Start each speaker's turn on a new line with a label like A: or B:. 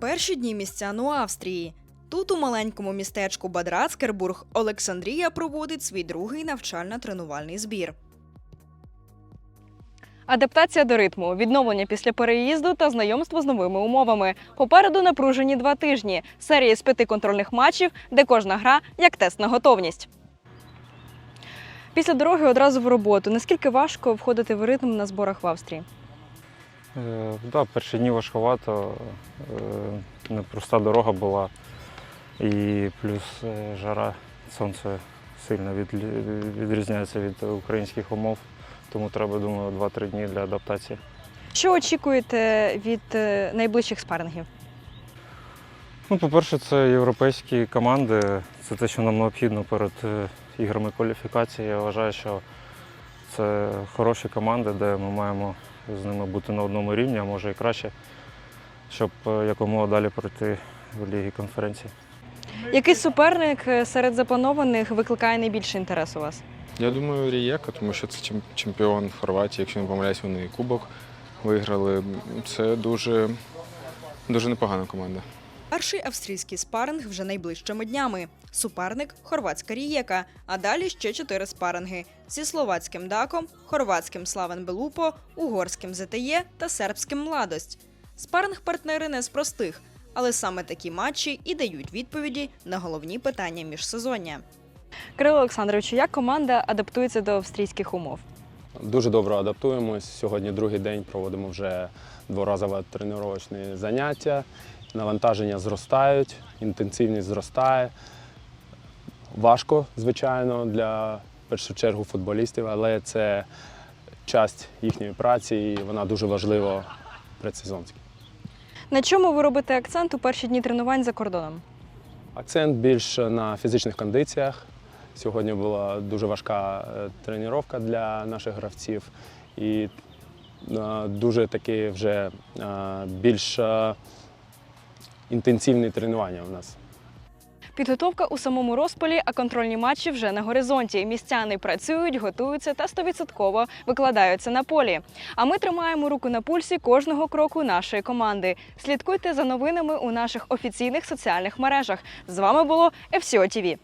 A: Перші дні містян у Австрії. Тут, у маленькому містечку Бадрацкербург, Олександрія проводить свій другий навчально-тренувальний збір.
B: Адаптація до ритму, відновлення після переїзду та знайомство з новими умовами. Попереду напружені два тижні. Серія з п'яти контрольних матчів, де кожна гра як тест на готовність. Після дороги одразу в роботу. Наскільки важко входити в ритм на зборах в Австрії?
C: Е, да, перші дні важкувато, е, непроста дорога була, і плюс е, жара, сонце сильно відрізняється від українських умов, тому треба, думаю, 2-3 дні для адаптації.
B: Що очікуєте від найближчих спарингів?
C: Ну, по-перше, це європейські команди, це те, що нам необхідно перед іграми кваліфікації. Я вважаю, що це хороші команди, де ми маємо з ними бути на одному рівні, а може і краще, щоб е, якомога далі пройти в лігі конференції.
B: Який суперник е, серед запланованих викликає найбільше інтерес у вас?
D: Я думаю, Рієка, тому що це чем- чемпіон Хорватії. Якщо не помиляюсь, вони і кубок виграли. Це дуже, дуже непогана команда.
A: Перший австрійський спаринг вже найближчими днями. Суперник хорватська рієка, а далі ще чотири спаринги зі словацьким даком, хорватським Славен Белупо, угорським ЗТЄ та сербським Младость. Спаринг партнери не з простих, але саме такі матчі і дають відповіді на головні питання міжсезоння.
B: Кирило Олександровичу, як команда адаптується до австрійських умов?
E: Дуже добре адаптуємось. Сьогодні другий день проводимо вже дворазове тренувальне заняття. Навантаження зростають, інтенсивність зростає. Важко, звичайно, для в першу чергу футболістів, але це часть їхньої праці і вона дуже важлива предсезонськи.
B: На чому ви робите акцент у перші дні тренувань за кордоном?
E: Акцент більше на фізичних кондиціях. Сьогодні була дуже важка е, тренування для наших гравців і е, дуже такі вже е, більш інтенсивні тренування у нас.
B: Підготовка у самому розпалі, а контрольні матчі вже на горизонті. Містяни працюють, готуються та стовідсотково викладаються на полі. А ми тримаємо руку на пульсі кожного кроку нашої команди. Слідкуйте за новинами у наших офіційних соціальних мережах. З вами було FCO TV.